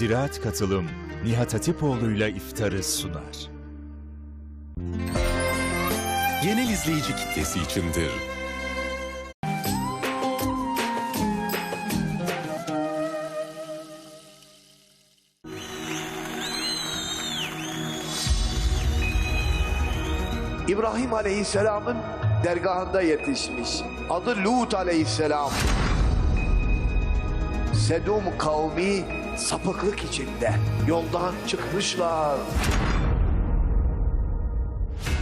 Ziraat Katılım Nihat Hatipoğlu'yla iftarı sunar. genel izleyici kitlesi içindir. İbrahim Aleyhisselam'ın dergahında yetişmiş. Adı Lut Aleyhisselam. Sedum kavmi sapıklık içinde yoldan çıkmışlar.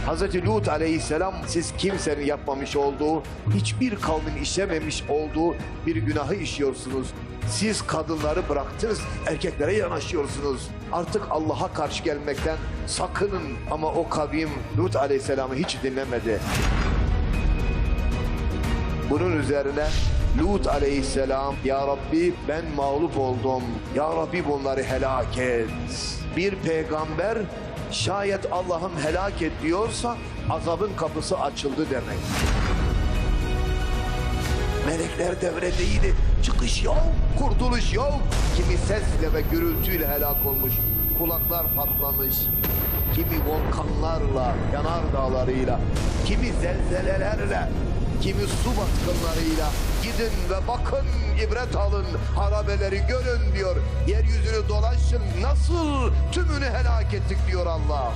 Hazreti Lut aleyhisselam siz kimsenin yapmamış olduğu, hiçbir kavmin işlememiş olduğu bir günahı işiyorsunuz. Siz kadınları bıraktınız, erkeklere yanaşıyorsunuz. Artık Allah'a karşı gelmekten sakının. Ama o kavim Lut aleyhisselamı hiç dinlemedi. Bunun üzerine Lut aleyhisselam Ya Rabbi ben mağlup oldum. Ya Rabbi bunları helak et. Bir peygamber şayet Allah'ım helak et diyorsa azabın kapısı açıldı demek. Melekler devredeydi. Çıkış yok, kurtuluş yok. Kimi sesle ve gürültüyle helak olmuş. Kulaklar patlamış. Kimi volkanlarla, yanar dağlarıyla, kimi zelzelelerle, kimi su baskınlarıyla gidin ve bakın ibret alın harabeleri görün diyor. Yeryüzünü dolaşın nasıl tümünü helak ettik diyor Allah.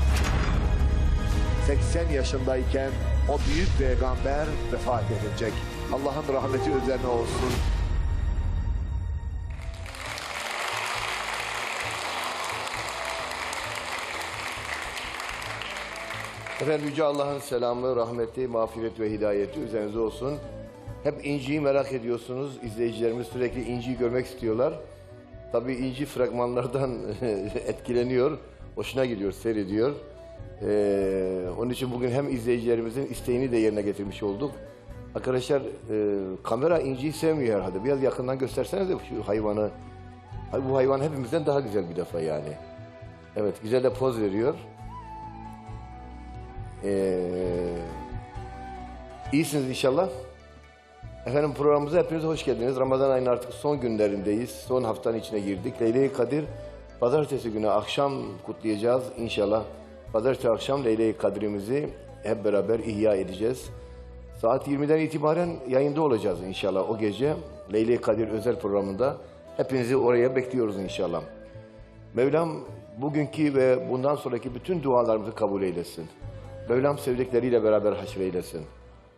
80 yaşındayken o büyük peygamber vefat edecek. Allah'ın rahmeti üzerine olsun. Efendim Yüce Allah'ın selamı, rahmeti, mağfiret ve hidayeti üzerinize olsun. Hep inciyi merak ediyorsunuz. İzleyicilerimiz sürekli inciyi görmek istiyorlar. Tabii inci fragmanlardan etkileniyor. Hoşuna gidiyor, seyrediyor. Ee, onun için bugün hem izleyicilerimizin isteğini de yerine getirmiş olduk. Arkadaşlar e, kamera inciyi sevmiyor herhalde. Biraz yakından gösterseniz de şu hayvanı. Hay- Bu hayvan hepimizden daha güzel bir defa yani. Evet güzel de poz veriyor. Ee, iyisiniz inşallah. Efendim programımıza hepiniz hoş geldiniz. Ramazan ayının artık son günlerindeyiz. Son haftanın içine girdik. Leyle-i Kadir pazartesi günü akşam kutlayacağız inşallah. Pazartesi akşam Leyle-i Kadir'imizi hep beraber ihya edeceğiz. Saat 20'den itibaren yayında olacağız inşallah o gece. Leyle-i Kadir özel programında. Hepinizi oraya bekliyoruz inşallah. Mevlam bugünkü ve bundan sonraki bütün dualarımızı kabul eylesin. Mevlam sevdikleriyle beraber haşreylesin.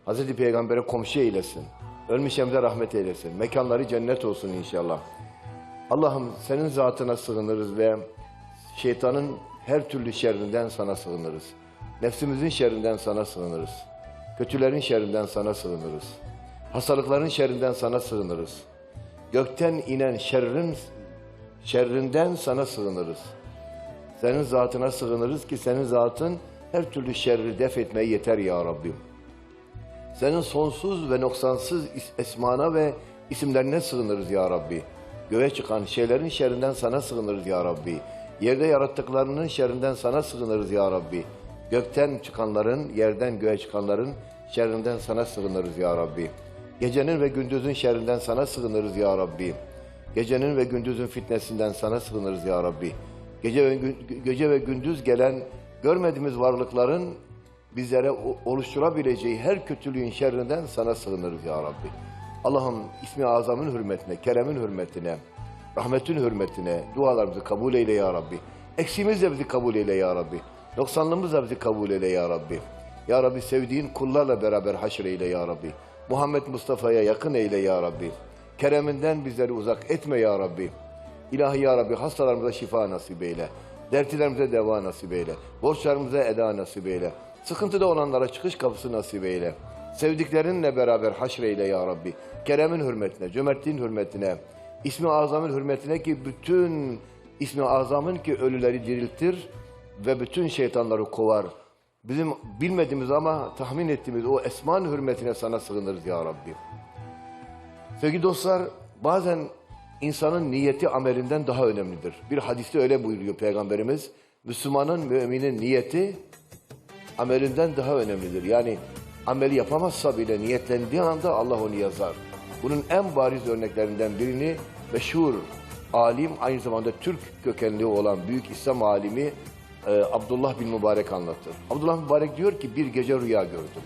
Hazreti Peygamber'e komşu eylesin. Ölmüşemize rahmet eylesin. Mekanları cennet olsun inşallah. Allah'ım senin zatına sığınırız ve şeytanın her türlü şerrinden sana sığınırız. Nefsimizin şerrinden sana sığınırız. Kötülerin şerrinden sana sığınırız. Hastalıkların şerrinden sana sığınırız. Gökten inen şerrin şerrinden sana sığınırız. Senin zatına sığınırız ki senin zatın her türlü şerri def etmeye yeter ya Rabbim. Senin sonsuz ve noksansız esmana ve isimlerine sığınırız ya Rabbi. Göğe çıkan şeylerin şerrinden sana sığınırız ya Rabbi. Yerde yarattıklarının şerrinden sana sığınırız ya Rabbi. Gökten çıkanların, yerden göğe çıkanların şerrinden sana sığınırız ya Rabbi. Gecenin ve gündüzün şerrinden sana sığınırız ya Rabbi. Gecenin ve gündüzün fitnesinden sana sığınırız ya Rabbi. Gece ve, gece ve gündüz gelen görmediğimiz varlıkların bizlere oluşturabileceği her kötülüğün şerrinden sana sığınırız ya Rabbi. Allah'ım ismi azamın hürmetine, keremin hürmetine, rahmetin hürmetine dualarımızı kabul eyle ya Rabbi. Eksiğimiz de bizi kabul eyle ya Rabbi. Noksanlığımız da bizi kabul eyle ya Rabbi. Ya Rabbi sevdiğin kullarla beraber haşr eyle ya Rabbi. Muhammed Mustafa'ya yakın eyle ya Rabbi. Kereminden bizleri uzak etme ya Rabbi. İlahi ya Rabbi hastalarımıza şifa nasip eyle. Dertlerimize deva nasip eyle. Borçlarımıza eda nasip eyle. Sıkıntıda olanlara çıkış kapısı nasip eyle. Sevdiklerinle beraber haşreyle ya Rabbi. Keremin hürmetine, cömertliğin hürmetine, ismi azamın hürmetine ki bütün ismi azamın ki ölüleri diriltir ve bütün şeytanları kovar. Bizim bilmediğimiz ama tahmin ettiğimiz o esman hürmetine sana sığınırız ya Rabbi. Sevgili dostlar, bazen insanın niyeti amelinden daha önemlidir. Bir hadiste öyle buyuruyor Peygamberimiz. Müslümanın, müminin niyeti amelinden daha önemlidir. Yani ameli yapamazsa bile niyetlendiği anda Allah onu yazar. Bunun en bariz örneklerinden birini meşhur alim aynı zamanda Türk kökenli olan büyük İslam alimi e, Abdullah bin Mübarek anlatır. Abdullah Mübarek diyor ki bir gece rüya gördüm.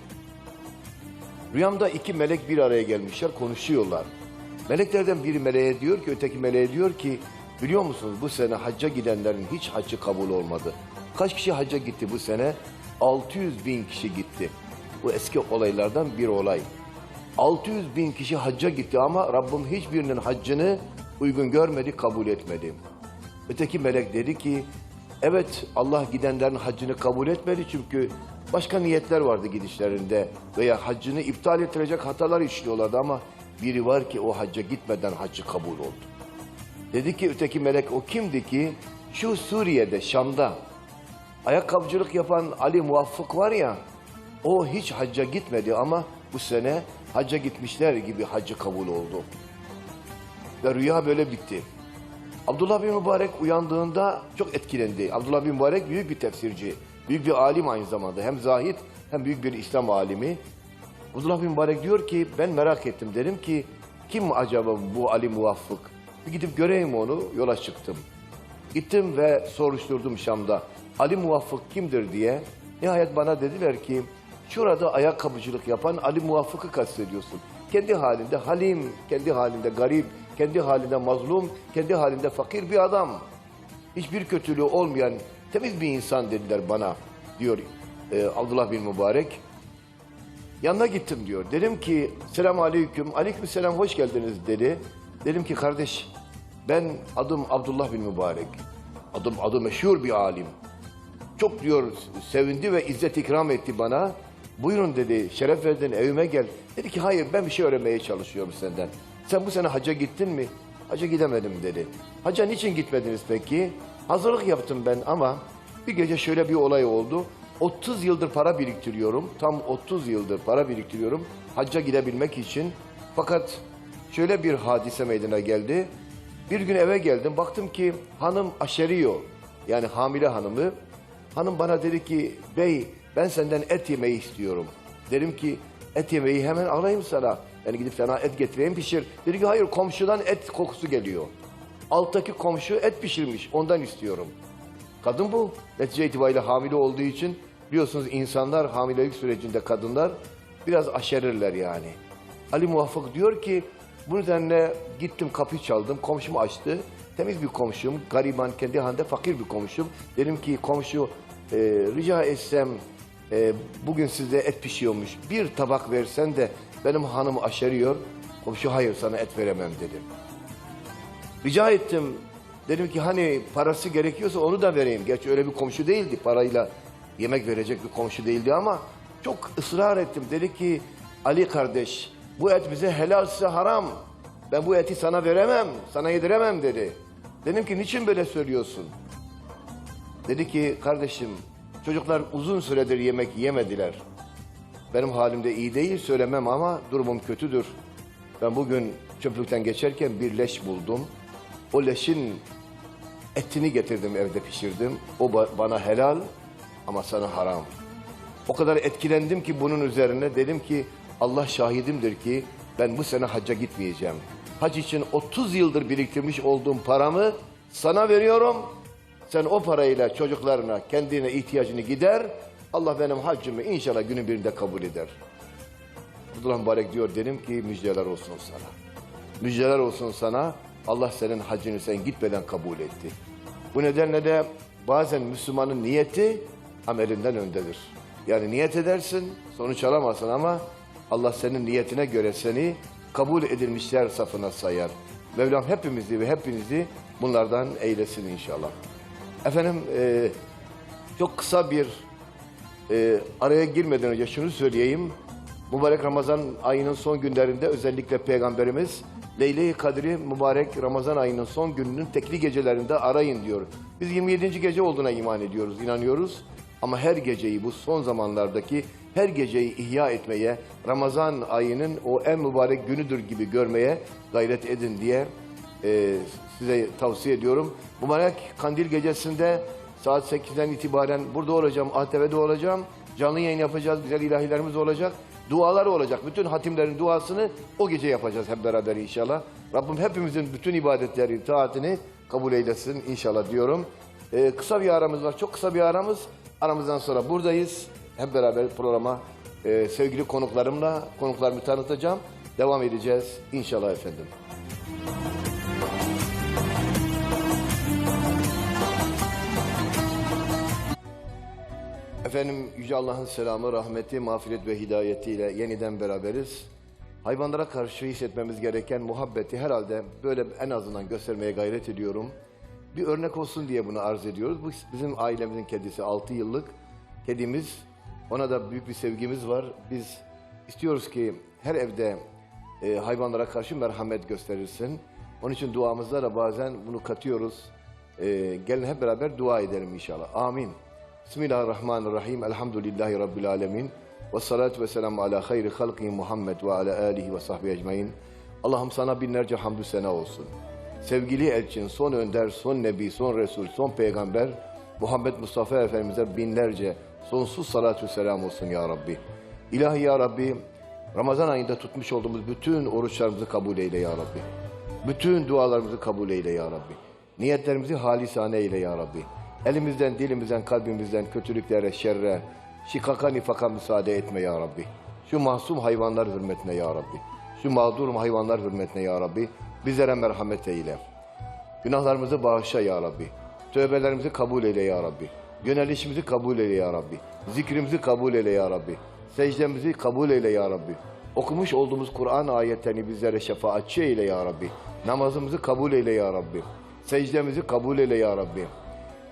Rüyamda iki melek bir araya gelmişler, konuşuyorlar. Meleklerden biri meleğe diyor ki, öteki meleğe diyor ki, biliyor musunuz bu sene hacca gidenlerin hiç haccı kabul olmadı. Kaç kişi hacca gitti bu sene? 600 bin kişi gitti. Bu eski olaylardan bir olay. 600 bin kişi hacca gitti ama Rabbim hiçbirinin haccını uygun görmedi, kabul etmedi. Öteki melek dedi ki, evet Allah gidenlerin haccını kabul etmedi çünkü başka niyetler vardı gidişlerinde veya haccını iptal ettirecek hatalar işliyorlardı ama biri var ki o hacca gitmeden haccı kabul oldu. Dedi ki öteki melek o kimdi ki? Şu Suriye'de, Şam'da ayakkabıcılık yapan Ali Muvaffık var ya, o hiç hacca gitmedi ama bu sene hacca gitmişler gibi haccı kabul oldu. Ve rüya böyle bitti. Abdullah bin Mübarek uyandığında çok etkilendi. Abdullah bin Mübarek büyük bir tefsirci, büyük bir alim aynı zamanda. Hem zahid hem büyük bir İslam alimi. Abdullah bin Mübarek diyor ki ben merak ettim. Dedim ki kim acaba bu Ali Muvaffık? Bir gidip göreyim onu. Yola çıktım. Gittim ve soruşturdum Şam'da. Ali Muvaffık kimdir diye. Nihayet bana dediler ki şurada ayakkabıcılık yapan Ali Muvaffık'ı kastediyorsun. Kendi halinde halim, kendi halinde garip, kendi halinde mazlum, kendi halinde fakir bir adam. Hiçbir kötülüğü olmayan temiz bir insan dediler bana diyor e, Abdullah bin Mübarek. Yanına gittim diyor. Dedim ki selam aleyküm. Aleyküm selam hoş geldiniz dedi. Dedim ki kardeş ben adım Abdullah bin Mübarek. Adım adı meşhur bir alim. Çok diyor sevindi ve izzet ikram etti bana. Buyurun dedi şeref verdin evime gel. Dedi ki hayır ben bir şey öğrenmeye çalışıyorum senden. Sen bu sene hacca gittin mi? Hacca gidemedim dedi. Hacca niçin gitmediniz peki? Hazırlık yaptım ben ama bir gece şöyle bir olay oldu. 30 yıldır para biriktiriyorum. Tam 30 yıldır para biriktiriyorum. Hacca gidebilmek için. Fakat şöyle bir hadise meydana geldi. Bir gün eve geldim. Baktım ki hanım aşeriyor. Yani hamile hanımı. Hanım bana dedi ki bey ben senden et yemeyi istiyorum. Dedim ki et yemeyi hemen alayım sana. Yani gidip sana et getireyim pişir. Dedi ki hayır komşudan et kokusu geliyor. Alttaki komşu et pişirmiş ondan istiyorum. Kadın bu. Netice itibariyle hamile olduğu için biliyorsunuz insanlar hamilelik sürecinde kadınlar biraz aşerirler yani. Ali Muvaffak diyor ki bu nedenle gittim kapıyı çaldım. Komşum açtı. Temiz bir komşum. Gariban kendi halinde fakir bir komşum. Dedim ki komşu e, rica etsem e, bugün sizde et pişiyormuş. Bir tabak versen de benim hanım aşeriyor. Komşu hayır sana et veremem dedim. Rica ettim. Dedim ki hani parası gerekiyorsa onu da vereyim. Gerçi öyle bir komşu değildi. Parayla yemek verecek bir komşu değildi ama çok ısrar ettim. Dedi ki Ali kardeş bu et bize helalse haram. Ben bu eti sana veremem, sana yediremem dedi. Dedim ki niçin böyle söylüyorsun? Dedi ki kardeşim çocuklar uzun süredir yemek yemediler. Benim halim de iyi değil söylemem ama durumum kötüdür. Ben bugün çöplükten geçerken bir leş buldum. O leşin etini getirdim evde pişirdim. O ba- bana helal ama sana haram. O kadar etkilendim ki bunun üzerine dedim ki Allah şahidimdir ki ben bu sene hacca gitmeyeceğim. Hac için 30 yıldır biriktirmiş olduğum paramı sana veriyorum. Sen o parayla çocuklarına, kendine ihtiyacını gider. Allah benim haccımı inşallah günün birinde kabul eder. Abdullah Mübarek diyor dedim ki müjdeler olsun sana. Müjdeler olsun sana. Allah senin hacını sen gitmeden kabul etti. Bu nedenle de bazen Müslümanın niyeti amelinden öndedir. Yani niyet edersin, sonuç alamazsın ama Allah senin niyetine göre seni kabul edilmişler safına sayar. Mevlam hepimizi ve hepinizi bunlardan eylesin inşallah. Efendim e, çok kısa bir e, araya girmeden önce şunu söyleyeyim. Mübarek Ramazan ayının son günlerinde özellikle Peygamberimiz Leyle-i Kadir'i mübarek Ramazan ayının son gününün tekli gecelerinde arayın diyor. Biz 27. gece olduğuna iman ediyoruz, inanıyoruz. Ama her geceyi bu son zamanlardaki her geceyi ihya etmeye, Ramazan ayının o en mübarek günüdür gibi görmeye gayret edin diye e, size tavsiye ediyorum. Mübarek Kandil gecesinde saat 8'den itibaren burada olacağım, ATV'de olacağım. Canlı yayın yapacağız, güzel ilahilerimiz olacak. Dualar olacak. Bütün hatimlerin duasını o gece yapacağız hep beraber inşallah. Rabbim hepimizin bütün ibadetleri, taatini kabul eylesin inşallah diyorum. Ee, kısa bir aramız var. Çok kısa bir aramız. Aramızdan sonra buradayız. Hep beraber programa e, sevgili konuklarımla konuklarımı tanıtacağım. Devam edeceğiz inşallah efendim. Efendim Yüce Allah'ın selamı, rahmeti, mağfiret ve hidayetiyle yeniden beraberiz. Hayvanlara karşı hissetmemiz gereken muhabbeti herhalde böyle en azından göstermeye gayret ediyorum. Bir örnek olsun diye bunu arz ediyoruz. Bu bizim ailemizin kedisi 6 yıllık kedimiz. Ona da büyük bir sevgimiz var. Biz istiyoruz ki her evde e, hayvanlara karşı merhamet gösterilsin. Onun için duamızda da bazen bunu katıyoruz. E, gelin hep beraber dua edelim inşallah. Amin. Bismillahirrahmanirrahim. Elhamdülillahi Rabbil alemin. Ve salatu ve selamu ala hayri halki Muhammed ve ala alihi ve sahbihi ecmain. Allah'ım sana binlerce hamdü sena olsun. Sevgili elçin, son önder, son nebi, son resul, son peygamber Muhammed Mustafa Efendimiz'e binlerce sonsuz salatu selam olsun ya Rabbi. İlahi ya Rabbi, Ramazan ayında tutmuş olduğumuz bütün oruçlarımızı kabul eyle ya Rabbi. Bütün dualarımızı kabul eyle ya Rabbi. Niyetlerimizi halisane eyle ya Rabbi. Elimizden, dilimizden, kalbimizden kötülüklere, şerre, şikaka, nifaka müsaade etme ya Rabbi. Şu mahzum hayvanlar hürmetine ya Rabbi. Şu mağdur hayvanlar hürmetine ya Rabbi. Bizlere merhamet eyle. Günahlarımızı bağışla ya Rabbi. Tövbelerimizi kabul eyle ya Rabbi. Yönelişimizi kabul eyle ya Rabbi. Zikrimizi kabul eyle ya Rabbi. Secdemizi kabul eyle ya Rabbi. Okumuş olduğumuz Kur'an ayetlerini bizlere şefaatçi eyle ya Rabbi. Namazımızı kabul eyle ya Rabbi. Secdemizi kabul eyle ya Rabbi.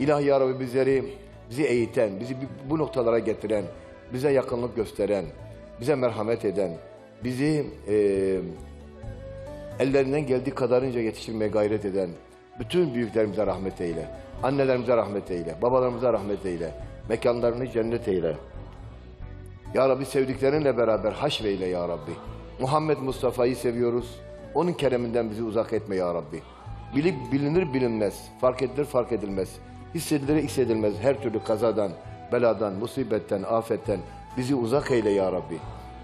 İlahi ya Rabbi bizleri, bizi eğiten, bizi bu noktalara getiren, bize yakınlık gösteren, bize merhamet eden, bizi eee ellerinden geldiği kadarınca yetiştirmeye gayret eden bütün büyüklerimize rahmet eyle. Annelerimize rahmet eyle. Babalarımıza rahmet eyle. Mekanlarını cennet eyle. Ya Rabbi sevdiklerinle beraber haşreyle ya Rabbi. Muhammed Mustafa'yı seviyoruz. Onun kereminden bizi uzak etme ya Rabbi. Bilip bilinir bilinmez, fark edilir fark edilmez. Hissedilir hissedilmez her türlü kazadan, beladan, musibetten, afetten bizi uzak eyle ya Rabbi.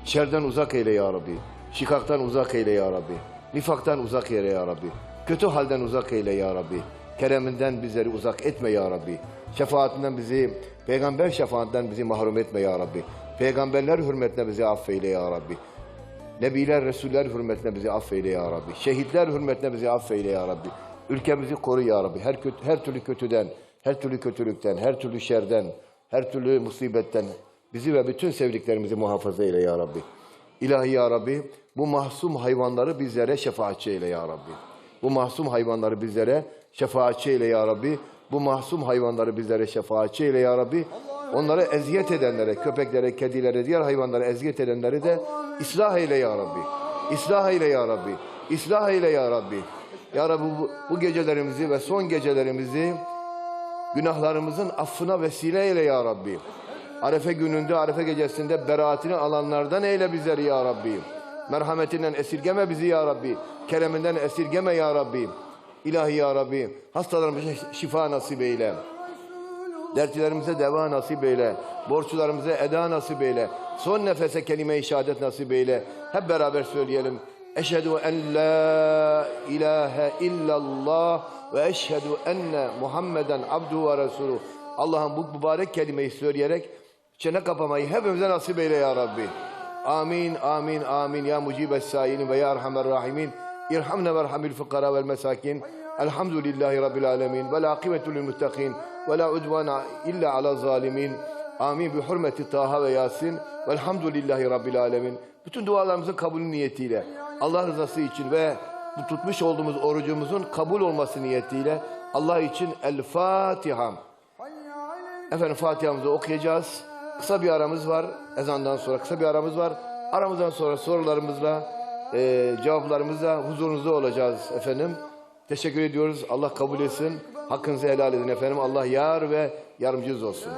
Şerden uzak eyle ya Rabbi. Şikaktan uzak eyle ya Rabbi. Nifaktan uzak eyle ya Rabbi. Kötü halden uzak eyle ya Rabbi. Kereminden bizleri uzak etme ya Rabbi. Şefaatinden bizi, peygamber şefaatinden bizi mahrum etme ya Rabbi. Peygamberler hürmetine bizi affeyle ya Rabbi. Nebiler, Resuller hürmetine bizi affeyle ya Rabbi. Şehitler hürmetine bizi affeyle ya Rabbi. Ülkemizi koru ya Rabbi. Her, kötü, her türlü kötüden, her türlü kötülükten, her türlü şerden, her türlü musibetten bizi ve bütün sevdiklerimizi muhafaza eyle ya Rabbi. İlahi ya Rabbi bu mahzum hayvanları bizlere şefaatçi eyle ya Rabbi. Bu mahzum hayvanları bizlere şefaatçi eyle ya Rabbi. Bu mahzum hayvanları bizlere şefaatçi eyle ya Rabbi. Onları eziyet edenlere, köpeklere, kedilere, diğer hayvanlara eziyet edenleri de ıslah eyle ya Rabbi. İslah eyle ya Rabbi. İslah eyle ya Rabbi. Ya Rabbi bu, bu gecelerimizi ve son gecelerimizi günahlarımızın affına vesile eyle ya Rabbi. Arefe gününde, Arefe gecesinde beraatini alanlardan eyle bizleri ya Rabbi. Merhametinden esirgeme bizi ya Rabbi. Kereminden esirgeme ya Rabbi. İlahi ya Rabbi. Hastalarımıza şifa nasip eyle. Dertlerimize deva nasip eyle. Borçlarımıza eda nasip eyle. Son nefese kelime-i şehadet nasip eyle. Hep beraber söyleyelim. Eşhedü en la ilahe illallah ve eşhedü enne Muhammeden abduhu ve resuluhu. Allah'ım bu mübarek kelimeyi söyleyerek çene kapamayı hepimize nasip eyle ya Rabbi. Amin, amin, amin. Ya mucibes sailin ve ya erhamer rahimin. İrhamne ve erhamil fukara vel mesakin. Elhamdülillahi Rabbil alemin. Ve la akibetu lil muttakin. Ve la udvana illa ala zalimin. Amin. Bi hürmeti Taha ve Yasin. Velhamdülillahi Rabbil alemin. Bütün dualarımızın kabulü niyetiyle. Allah rızası için ve bu tutmuş olduğumuz orucumuzun kabul olması niyetiyle Allah için El Fatiha. Efendim Fatiha'mızı okuyacağız. Kısa bir aramız var. Ezandan sonra kısa bir aramız var. Aramızdan sonra sorularımızla, e, cevaplarımızla huzurunuzda olacağız efendim. Teşekkür ediyoruz. Allah kabul etsin. Hakkınızı helal edin efendim. Allah yar ve yardımcınız olsun.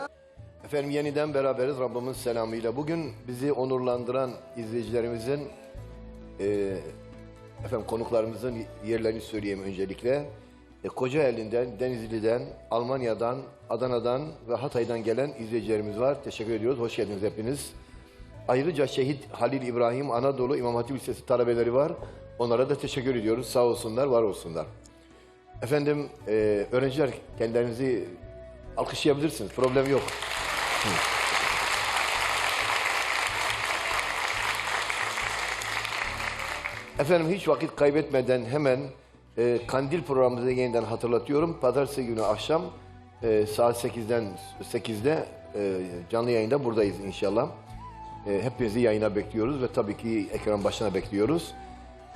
Efendim yeniden beraberiz Rabbimin selamıyla. Bugün bizi onurlandıran izleyicilerimizin, e, efendim konuklarımızın yerlerini söyleyeyim öncelikle. E, Kocaeli'nden, Denizli'den, Almanya'dan, Adana'dan ve Hatay'dan gelen izleyicilerimiz var. Teşekkür ediyoruz. Hoş geldiniz hepiniz. Ayrıca Şehit Halil İbrahim Anadolu İmam Hatip Lisesi talebeleri var. Onlara da teşekkür ediyoruz. Sağ olsunlar, var olsunlar. Efendim, e, öğrenciler kendilerinizi alkışlayabilirsiniz. Problem yok. Efendim hiç vakit kaybetmeden hemen e, Kandil programımızı yeniden hatırlatıyorum. Pazartesi günü akşam e, saat 8'den 8'de e, canlı yayında buradayız inşallah. E, hepinizi yayına bekliyoruz ve tabii ki ekran başına bekliyoruz.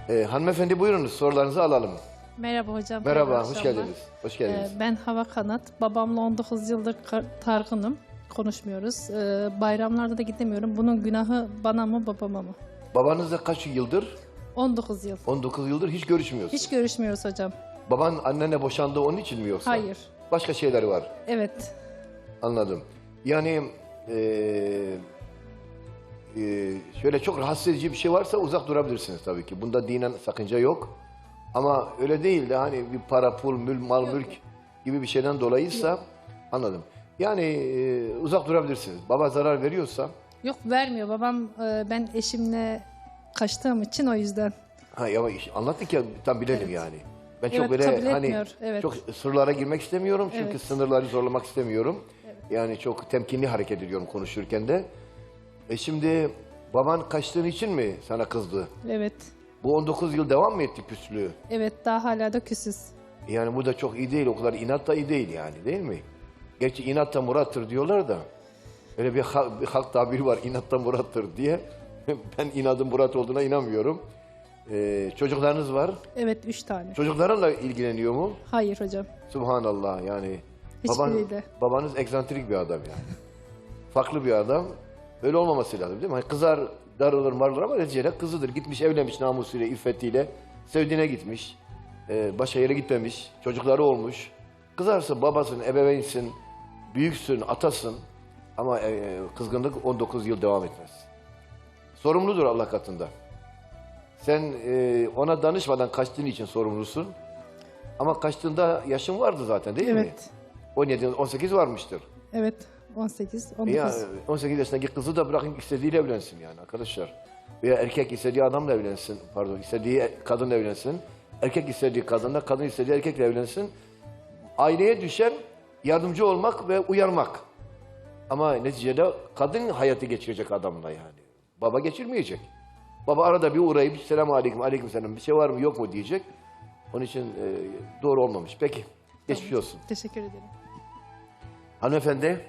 E, hanımefendi buyurunuz sorularınızı alalım. Merhaba hocam. Merhaba, hayırlı hoş akşamlar. geldiniz. Hoş geldiniz. Ee, ben Hava Kanat. Babamla 19 yıldır kar- targınım. Konuşmuyoruz. Ee, bayramlarda da gidemiyorum. Bunun günahı bana mı babama mı? Babanızla kaç yıldır? 19 yıl. 19 yıldır hiç görüşmüyorsunuz. Hiç görüşmüyoruz hocam. Baban annene boşandı onun için mi yoksa? Hayır. Başka şeyler var. Evet. Anladım. Yani eee, eee, şöyle çok rahatsız edici bir şey varsa uzak durabilirsiniz tabii ki. Bunda dinen sakınca yok. Ama öyle değil de hani bir para, pul, mül, mal, mülk gibi bir şeyden dolayıysa anladım. Yani eee, uzak durabilirsiniz. Baba zarar veriyorsa Yok vermiyor. Babam e, ben eşimle kaçtığım için o yüzden. ha ya iş- anlattık ya tam bilelim yani. Ben çok Evet, böyle kabul hani etmiyor, evet. çok sırlara girmek istemiyorum çünkü Evet. sınırları zorlamak istemiyorum. Yani çok temkinli hareket ediyorum konuşurken de. E şimdi baban kaçtığın için mi sana kızdı? Evet. Bu 19 yıl devam mı etti küslüğü? Evet daha hala da küsüz. Yani bu da çok iyi değil, o kadar inat da iyi değil yani değil mi? Gerçi inat da murattır diyorlar da. Öyle bir halk, bir halk tabiri var, inat da murattır diye. ben inadın murat olduğuna inanmıyorum. Ee, çocuklarınız var. Evet 3 tane. Çocuklarınla ilgileniyor mu? Hayır hocam. Subhanallah yani. Hiçbiriyle. babanız egzantrik bir adam yani. Farklı bir adam. Öyle olmaması lazım değil mi? Hani kızar, darılır, marılır ama neticede kızıdır. Gitmiş evlenmiş namusuyla, iffetiyle. Sevdiğine gitmiş. Ee, başka yere gitmemiş. Çocukları olmuş. Kızarsın, babasın, ebeveynsin, büyüksün, atasın. Ama e, kızgınlık 19 yıl devam etmez. Sorumludur Allah katında. Sen e, ona danışmadan kaçtığın için sorumlusun. Ama kaçtığında yaşın vardı zaten değil mi? Evet. 17, 18 varmıştır. Evet. 18, 19. Ya 18 yaşındaki kızı da bırakın istediğiyle evlensin yani arkadaşlar. Veya erkek istediği adamla evlensin, pardon istediği kadınla evlensin. Erkek istediği kadınla, kadın istediği erkekle evlensin. Aileye düşen yardımcı olmak ve uyarmak. Ama neticede kadın hayatı geçirecek adamla yani. Baba geçirmeyecek. Baba arada bir uğrayıp selam aleyküm, aleyküm selam bir şey var mı yok mu diyecek. Onun için e, doğru olmamış. Peki, geçmiş olsun. Teşekkür ederim. Hanımefendi,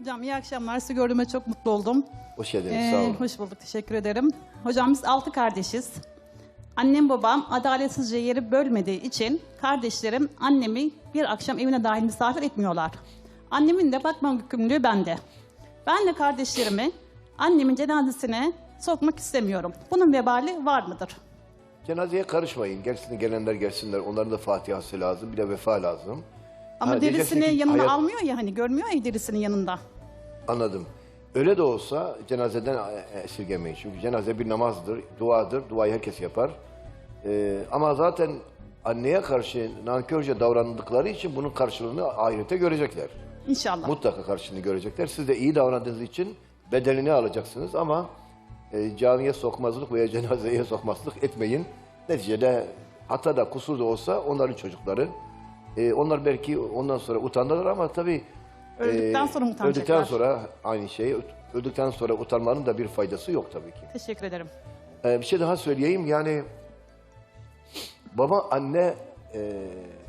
Hocam iyi akşamlar. Sizi gördüğüme çok mutlu oldum. hoş geldiniz, Ee, sağ olun. hoş bulduk. Teşekkür ederim. Hocam biz altı kardeşiz. Annem babam adaletsizce yeri bölmediği için kardeşlerim annemi bir akşam evine dahil misafir etmiyorlar. Annemin de bakma yükümlülüğü bende. Ben de kardeşlerimi annemin cenazesine sokmak istemiyorum. Bunun vebali var mıdır? Cenazeye karışmayın. Gelsin gelenler gelsinler. Onların da fatihası lazım. Bir de vefa lazım. Ama Ha, diyeceksin derisini ki yanına hayat- almıyor ya hani görmüyor ya derisinin yanında. Anladım. Öyle de olsa cenazeden e, esirgemeyin. Çünkü cenaze bir namazdır, duadır. Duayı herkes yapar. Ee, ama zaten anneye karşı nankörce davrandıkları için bunun karşılığını ahirete görecekler. İnşallah. Mutlaka karşılığını görecekler. Siz de iyi davrandığınız için bedelini alacaksınız ama e, camiye sokmazlık veya cenazeye sokmazlık etmeyin. Neticede hata da kusur da olsa onların çocukları. E, onlar belki ondan sonra utanırlar ama tabii Öldükten sonra mı utanacaklar? Öldükten sonra aynı şey. Öldükten sonra utanmanın da bir faydası yok tabii ki. Teşekkür ederim. Ee, bir şey daha söyleyeyim yani baba anne e,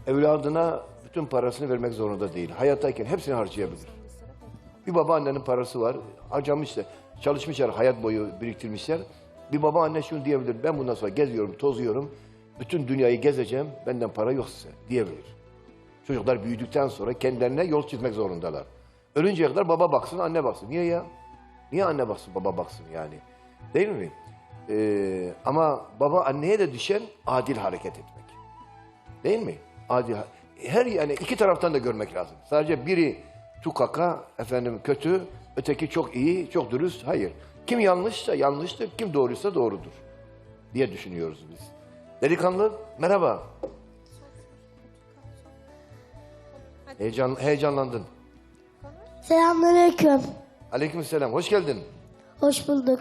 evladına bütün parasını vermek zorunda değil. Hayattayken hepsini harcayabilir. Bir baba annenin parası var. Harcamışlar. Çalışmışlar hayat boyu biriktirmişler. Bir baba anne şunu diyebilir. Ben bundan sonra geziyorum, tozuyorum. Bütün dünyayı gezeceğim. Benden para yok size diyebilir. Çocuklar büyüdükten sonra kendilerine yol çizmek zorundalar. Ölünceye kadar baba baksın, anne baksın. Niye ya? Niye anne baksın, baba baksın yani? Değil mi? Ee, ama baba anneye de düşen adil hareket etmek. Değil mi? Adil. Her yani iki taraftan da görmek lazım. Sadece biri tukaka, efendim kötü, öteki çok iyi, çok dürüst. Hayır. Kim yanlışsa yanlıştır, kim doğruysa doğrudur diye düşünüyoruz biz. Delikanlı, merhaba. Heyecan, heyecanlandın. Selamünaleyküm. Aleykümselam, hoş geldin. Hoş bulduk.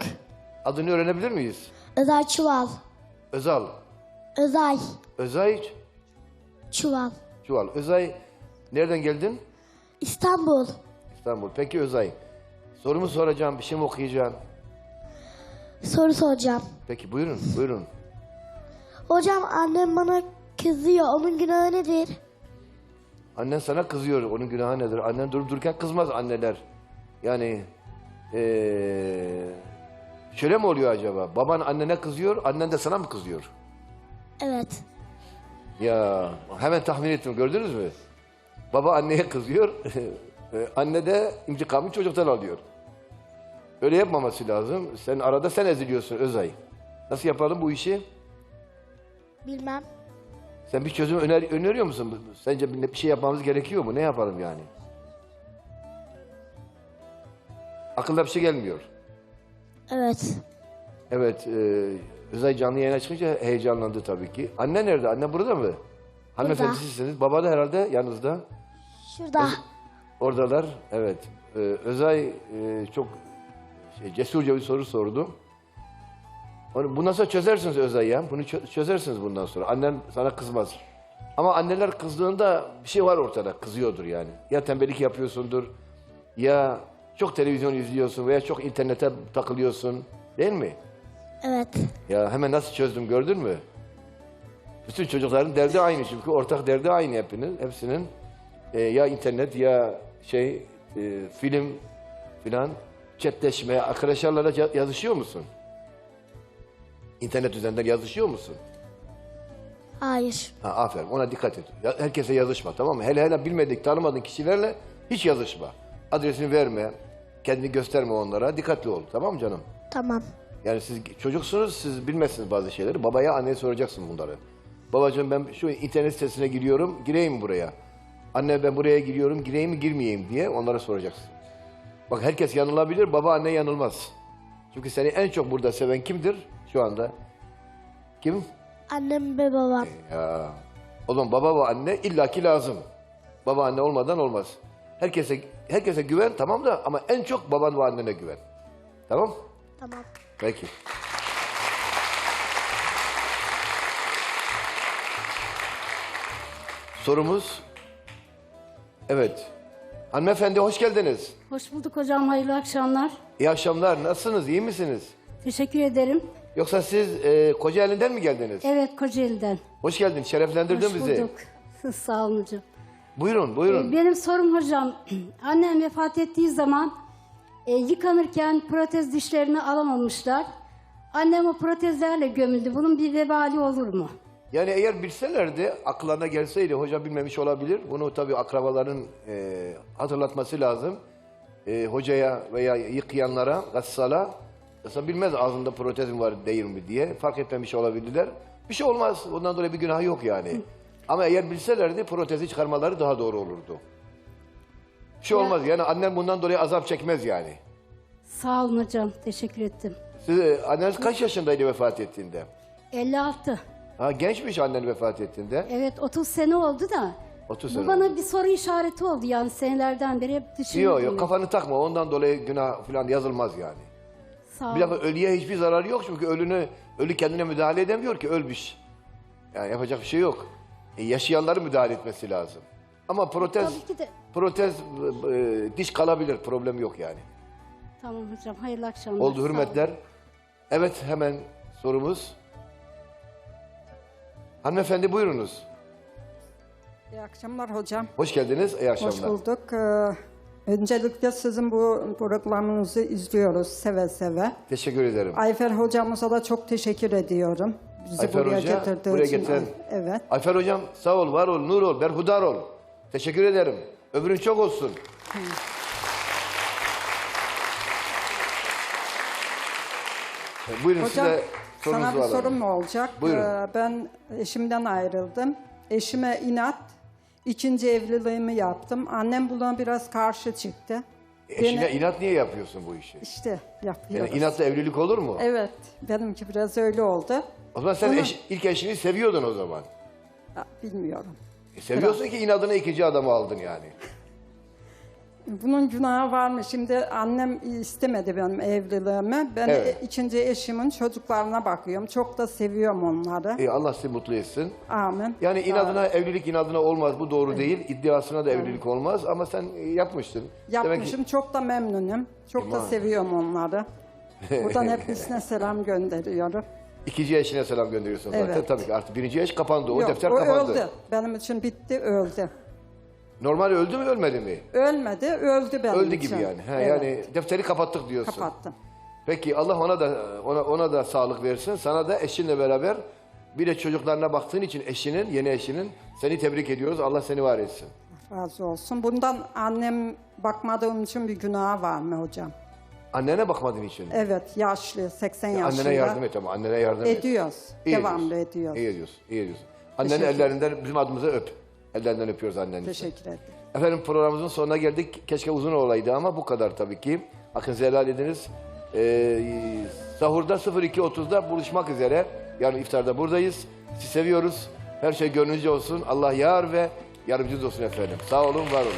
Adını öğrenebilir miyiz? Özel Çuval. Özal. Özay. Özay Çuval. Çuval. Özay nereden geldin? İstanbul. İstanbul. Peki Özay. Sorumu soracağım, bir şey mi okuyacaksın? Soru soracağım. Peki buyurun, buyurun. Hocam annem bana kızıyor. Onun günahı nedir? Annen sana kızıyor. Onun günahı nedir? Annen durup dururken kızmaz anneler. Yani eee, şöyle mi oluyor acaba? Baban annene kızıyor, annen de sana mı kızıyor? Evet. Ya hemen tahmin ettim gördünüz mü? Baba anneye kızıyor, anne de intikamı çocuktan alıyor. Öyle yapmaması lazım. Sen arada sen eziliyorsun Özay. Nasıl yapalım bu işi? Bilmem. Sen bir çözüm öner öneriyor musun? Sence bir bir şey yapmamız gerekiyor mu? Ne yapalım yani? Akılda bir şey gelmiyor. Evet. Evet, e, Özay canlı yayına çıkınca heyecanlandı tabii ki. Anne nerede? Anne burada mı? Hanımefendi sizsiniz. Baba da herhalde yanınızda. Şurada. Oradalar. Evet. E, Özay e, çok şey, cesurca bir soru sordu. Onu, bundan sonra çözersiniz Özay ya. Bunu çö- çözersiniz bundan sonra. Annen sana kızmaz. Ama anneler kızdığında bir şey var ortada. Kızıyordur yani. Ya tembellik yapıyorsundur. Ya çok televizyon izliyorsun veya çok internete takılıyorsun. Değil mi? Evet. Ya hemen nasıl çözdüm gördün mü? Bütün çocukların derdi aynı çünkü ortak derdi aynı hepinin, hepsinin. Ee, ya internet ya şey e, film filan chatleşme, arkadaşlarla yazışıyor musun? İnternet üzerinden yazışıyor musun? Hayır. Ha, aferin ona dikkat et. Ya- herkese yazışma tamam mı? Hele hele bilmedik tanımadığın kişilerle hiç yazışma. Adresini verme, kendini gösterme onlara. Dikkatli ol tamam mı canım? Tamam. Yani siz çocuksunuz, siz bilmezsiniz bazı şeyleri. Babaya, anneye soracaksın bunları. Babacığım ben şu internet sitesine giriyorum, gireyim mi buraya? Anne ben buraya giriyorum, gireyim mi, girmeyeyim diye onlara soracaksın. Bak herkes yanılabilir, baba anne yanılmaz. Çünkü seni en çok burada seven kimdir şu anda? Kim? Annem ve babam. Ya. O zaman baba ve anne illaki lazım. Baba anne olmadan olmaz. Herkese herkese güven tamam da ama en çok baban ve annene güven. Tamam? Tamam. Peki. Sorumuz Evet. Hanımefendi hoş geldiniz. Hoş bulduk hocam, hayırlı akşamlar. İyi akşamlar. Nasılsınız? İyi misiniz? Teşekkür ederim. Yoksa siz e, Kocaeli'nden mi geldiniz? Evet, Kocaeli'den. Hoş geldin. Şereflendirdin Hoş bizi. bulduk. Sağ olun hocam. Buyurun, buyurun. Benim sorum hocam, annem vefat ettiği zaman e, yıkanırken protez dişlerini alamamışlar. Annem o protezlerle gömüldü. Bunun bir vebali olur mu? Yani eğer bilselerdi, akıllarına gelseydi, hoca bilmemiş olabilir. Bunu tabii akrabaların e, hatırlatması lazım. E, hocaya veya yıkayanlara, gassala, mesela bilmez ağzında protez mi var değil mi diye fark etmemiş olabilirler. Bir şey olmaz, ondan dolayı bir günah yok yani. Ama eğer bilselerdi protezi çıkarmaları daha doğru olurdu. Bir şey olmaz yani annem bundan dolayı azap çekmez yani. Sağ olun hocam, teşekkür ettim. Siz, e, anneniz kaç yaşındaydı vefat ettiğinde? 56. Ha gençmiş annen vefat ettiğinde. Evet, 30 sene oldu da. 30 Bu sene bana oldu. bir soru işareti oldu yani senelerden beri hep düşünüyorum. Yok yok kafanı takma ondan dolayı günah falan yazılmaz yani. Sağ Bir defa ölüye hiçbir zararı yok çünkü ölünü ölü kendine müdahale edemiyor ki ölmüş. Yani yapacak bir şey yok. E, yaşayanların müdahale etmesi lazım. Ama protez Tabii ki de. protez e, diş kalabilir problem yok yani. Tamam hocam, hayırlı akşamlar. Oldu Sağ olun. hürmetler. Evet hemen sorumuz. Hanımefendi buyurunuz. İyi akşamlar hocam. Hoş geldiniz. İyi Hoş akşamlar. bulduk. Ee, öncelikle sizin bu programınızı izliyoruz seve seve. Teşekkür ederim. Ayfer hocamıza da çok teşekkür ediyorum. Bizi Ayfer buraya Hoca, getirdiği buraya için. getiren- Evet. Ayfer hocam sağ ol, var ol, nur ol, berhudar ol. Teşekkür ederim. Ömrün çok olsun. Buyurun Hocam size sorunuzu sana bir alalım. sorum olacak. Buyurun. Ee, ben eşimden ayrıldım. Eşime inat ikinci evliliğimi yaptım. Annem buna biraz karşı çıktı. Eşine Beni- inat niye yapıyorsun bu işi? İşte Yani yapıyoruz. inatla evlilik olur mu? Evet, benimki biraz öyle oldu. O zaman sen eş- ilk eşini seviyordun o zaman. Ya, bilmiyorum. E, seviyorsun ki inadına ikinci adamı aldın yani. Bunun günahı var mı? Şimdi annem istemedi benim evliliğimi. Ben Evet. ikinci eşimin çocuklarına bakıyorum. Çok da seviyorum onları. E, Allah sizi mutlu etsin. Amin. Yani inadına evlilik inadına olmaz bu doğru değil. İddiasına da evlilik olmaz ama sen e, yapmıştın. Demek Yapmışım. ki Çok da memnunum. Çok da seviyorum onları. Buradan hepsine selam gönderiyorum. ikinci eşine selam gönderiyorsun zaten. Evet. Tabii ki artık birinci eş kapandı. O defter o kapandı. öldü. Benim için bitti, öldü. Normal öldü mü ölmedi mi? Ölmedi, öldü benim öldü için. gibi yani. He, Evet, Yani defteri kapattık diyorsun. kapattım. Peki Allah ona da ona ona da sağlık versin. Sana da eşinle beraber bir de çocuklarına baktığın için eşinin, yeni eşinin seni tebrik ediyoruz. Allah seni var etsin. Razı olsun. Bundan annem bakmadığım için bir günah var mı hocam? Annene bakmadığın için. Evet, yaşlı, 80 yaşında. Annene yardım et ama annene yardım et. Ediyoruz. İyi Devamlı ediyorsun. ediyoruz. İyi ediyorsun. iyi ediyorsun. Annenin Teşekkür ellerinden bizim adımıza öp. Ellerinden öpüyoruz annenin. Teşekkür ederim. Efendim programımızın sonuna geldik. Keşke uzun olaydı ama bu kadar tabii ki. Hakkınızı helal ediniz. Ee, sahurda 02.30'da buluşmak üzere. Yarın iftarda buradayız. Sizi seviyoruz. Her şey gönlünüzce olsun. Allah yar ve yardımcınız olsun efendim. Sağ olun, var olun.